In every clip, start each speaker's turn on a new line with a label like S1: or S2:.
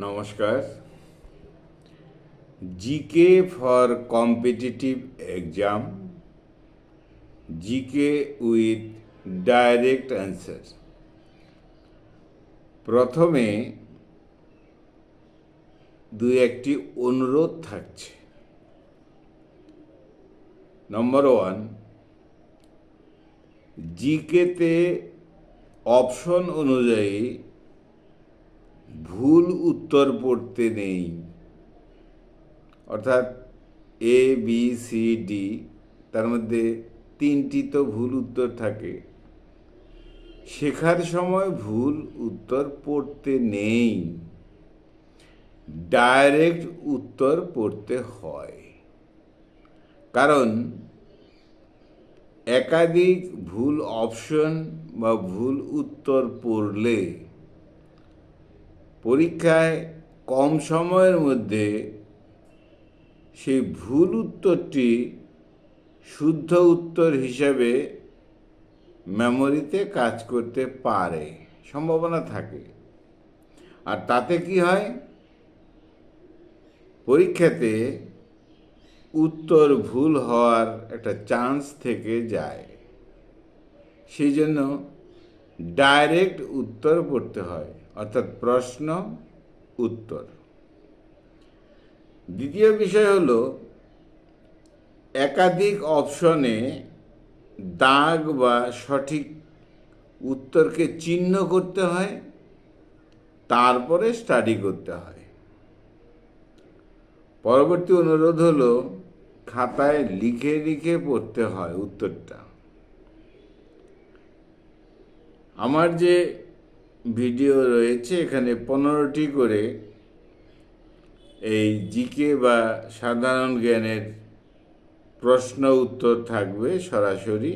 S1: নমস্কার। GK for competitive exam GK with direct answer প্রথমে দু একটি অনুরোধ থাকছে। নম্বর ওয়ান জিকেতে অপশন অনুযায়ী ভুল উত্তর পড়তে নেই। অর্থাৎ এ বি সি ডি তার মধ্যে তিনটি তো ভুল উত্তর থাকে। শেখার সময় ভুল উত্তর পড়তে নেই। ডাইরেক্ট উত্তর পড়তে হয়। কারণ একাধিক ভুল অপশন বা ভুল উত্তর পড়লে পরীক্ষায় কম সময়ের মধ্যে সেই ভুল উত্তরটি শুদ্ধ উত্তর হিসাবে মেমোরিতে কাজ করতে পারে, সম্ভাবনা থাকে। আর তাতে কি হয়? পরীক্ষাতে উত্তর ভুল হওয়ার একটা চান্স থেকে যায়। সেই জন্য ডাইরেক্ট উত্তর পড়তে হয়। অর্থাৎ প্রশ্ন, উত্তর। দ্বিতীয় বিষয় হলো, একাধিক অপশনে দাগ বা সঠিক উত্তরকে চিহ্ন করতে হয়, তারপরে স্টাডি করতে হয়। পরবর্তী অনুরোধ হলো, খাতায় লিখে লিখে পড়তে হয় উত্তরটা। আমার যে ভিডিও রয়েছে এখানে পনেরোটি করে এই জিকে বা সাধারণ জ্ঞানের প্রশ্ন উত্তর থাকবে সরাসরি।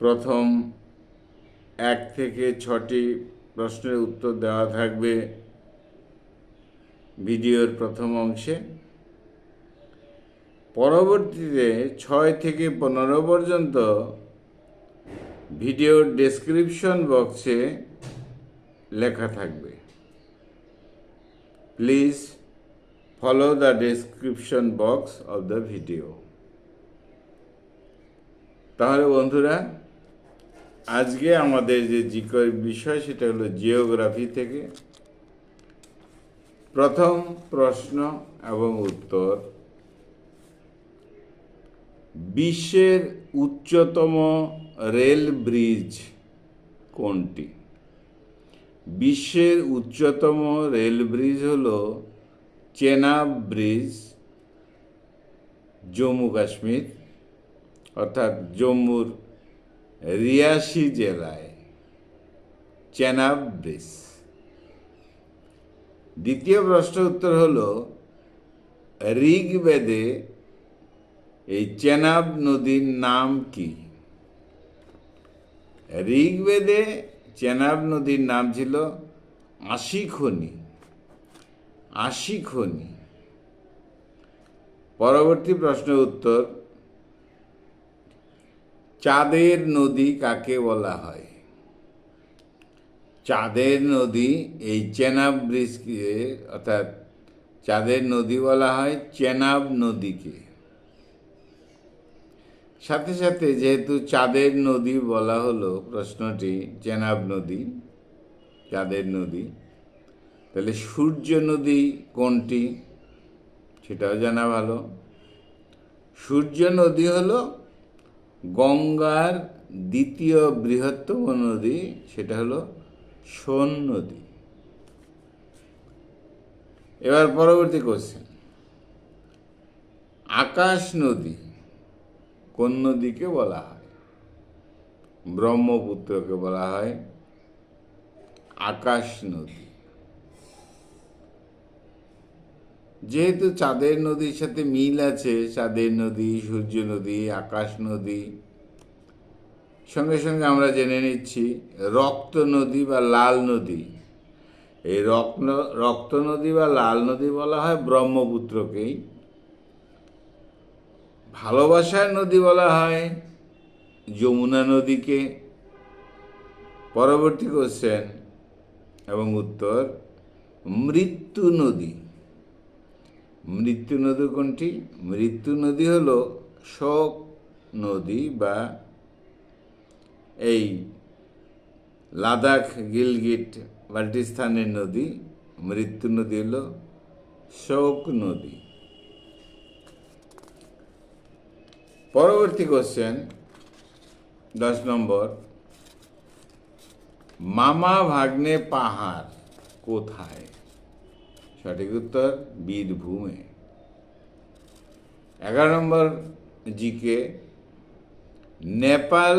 S1: প্রথম এক থেকে ছটি প্রশ্নের উত্তর দেওয়া থাকবে ভিডিওর প্রথম অংশে। পরবর্তীতে ছয় থেকে পনেরো পর্যন্ত ভিডিওর ডেসক্রিপশন বক্সে লেখা থাকবে। Please follow the description box of the video তাহলে বন্ধুরা, আজকে আমাদের যে জিকর বিষয় সেটা হলো জিওগ্রাফি থেকে প্রথম প্রশ্ন এবং উত্তর। বিশ্বের উচ্চতম রেল ব্রিজ কোনটি? বিশ্বের উচ্চতম রেল ব্রিজ হল চেনাব ব্রিজ, জম্মু কাশ্মীর, অর্থাৎ জম্মুর রিয়াসি জেলায় চেনাব ব্রিজ। দ্বিতীয় প্রশ্ন উত্তর হল ঋগ্বেদে এই চেনাব নদীর নাম কি? ঋগ্বেদে চেনাব নদীর নাম ছিল আশিখনি আশিখনি। পরবর্তী প্রশ্ন উত্তর, চাঁদের নদী কাকে বলা হয়? চাঁদের নদী এই চেনাব ব্রিজকে অর্থাৎ চাঁদের নদী বলা হয় চেনাব নদীকে। সাথে সাথে যেহেতু চাঁদের নদী বলা হলো, প্রশ্নটি চেনাব নদী, চাঁদের নদী, তাহলে সূর্য নদী কোনটি? সেটাও জানা ভালো। সূর্য নদী হল গঙ্গার দ্বিতীয় বৃহত্তম নদী, সেটা হলো সোন নদী। এবার পরবর্তী কোশ্চেন আকাশ নদী। কোন নদীকে বলা হয়, ব্রহ্মপুত্রকে বলা হয় আকাশ নদী। যেহেতু চাঁদের নদীর সাথে মিল আছে, চাঁদের নদী, সূর্য নদী, আকাশ নদী, সঙ্গে সঙ্গে আমরা জেনে নিচ্ছি রক্ত নদী বা লাল নদী। এই রক্ত রক্ত নদী বা লাল নদী বলা হয় ব্রহ্মপুত্রকেই। ভালোবাসার নদী বলা হয়, যমুনা নদীকে। পরবর্তী কোশ্চেন এবং উত্তর, মৃত্যু নদী। মৃত্যু নদী কোনটি? মৃত্যু নদী হল শোক নদী বা এই লাদাখ গিলগিট বাল্টিস্তানের নদী। মৃত্যু নদী হল শোক নদী। পরবর্তী কোশ্চেন দশ নম্বর, মামা ভাগ্নে পাহাড় কোথায়? সঠিক উত্তর, বীরভূমে। এগারো নম্বর জিকে নেপাল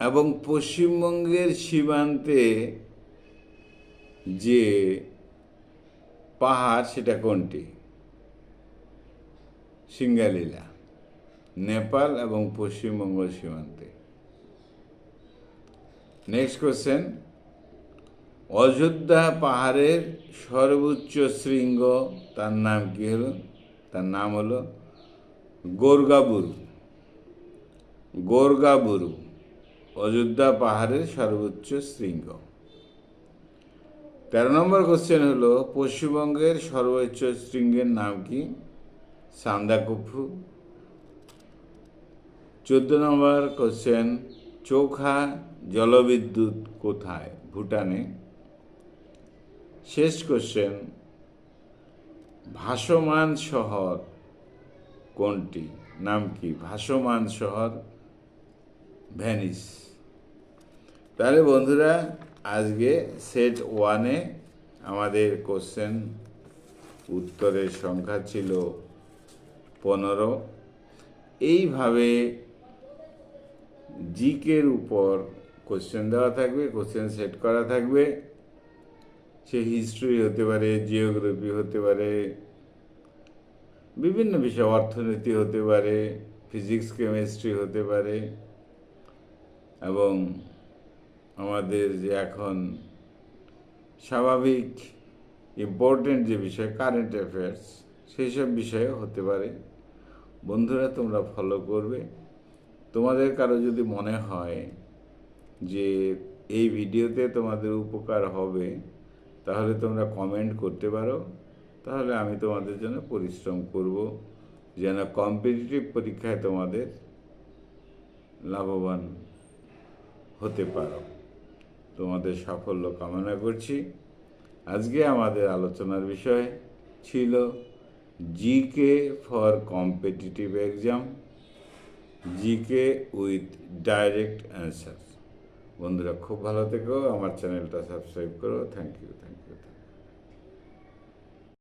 S1: এবং পশ্চিমবঙ্গের সীমান্তে যে পাহাড়, সেটা কোনটি? সিঙ্গালীলা। নেপাল এবং পশ্চিমবঙ্গ সীমান্তে। নেক্সট কোশ্চেন অযোধ্যা পাহাড়ের সর্বোচ্চ শৃঙ্গ, তার নাম কি হলো? তার নাম হলো গোরগাবুরু। গোরগাবুরু, অযোধ্যা পাহাড়ের সর্বোচ্চ শৃঙ্গ। তেরো নম্বর কোশ্চেন হলো, পশ্চিমবঙ্গের সর্বোচ্চ শৃঙ্গের নাম কি? সান্দাকুফু। চোদ্দ নম্বর কোশ্চেন চোখা জলবিদ্যুৎ কোথায়? ভুটানে। শেষ কোশ্চেন ভাসমান শহর কোনটি? নাম কি? ভাসমান শহর ভ্যানিস তাহলে বন্ধুরা, আজকে সেট ওয়ানে আমাদের কোশ্চেন উত্তরের সংখ্যা ছিল পনেরো। এইভাবে জিকের উপর কোশ্চেন দেওয়া থাকবে কোশ্চেন সেট করা থাকবে। সে হিস্ট্রি হতে পারে জিওগ্রাফি হতে পারে, বিভিন্ন বিষয়, অর্থনীতি হতে পারে ফিজিক্স কেমিস্ট্রি হতে পারে এবং আমাদের যে এখন স্বাভাবিক ইম্পর্টেন্ট যে বিষয় কারেন্ট অ্যাফেয়ার্স সেই সব বিষয়ে হতে পারে। বন্ধুরা, তোমরা ফলো করবে। তোমাদের কারও যদি মনে হয় যে এই ভিডিওতে তোমাদের উপকার হবে, তাহলে তোমরা কমেন্ট করতে পারো। তাহলে আমি তোমাদের জন্য পরিশ্রম করব, যেন কম্পিটিটিভ পরীক্ষায় তোমাদের লাভবান হতে পারো। তোমাদের সাফল্য কামনা করছি। আজকে আমাদের আলোচনার বিষয় ছিল GK for competitive exam GK with direct answer বন্ধুরা খুব ভালো থেকো আমার চ্যানেলটা সাবস্ক্রাইব করো থ্যাংক ইউ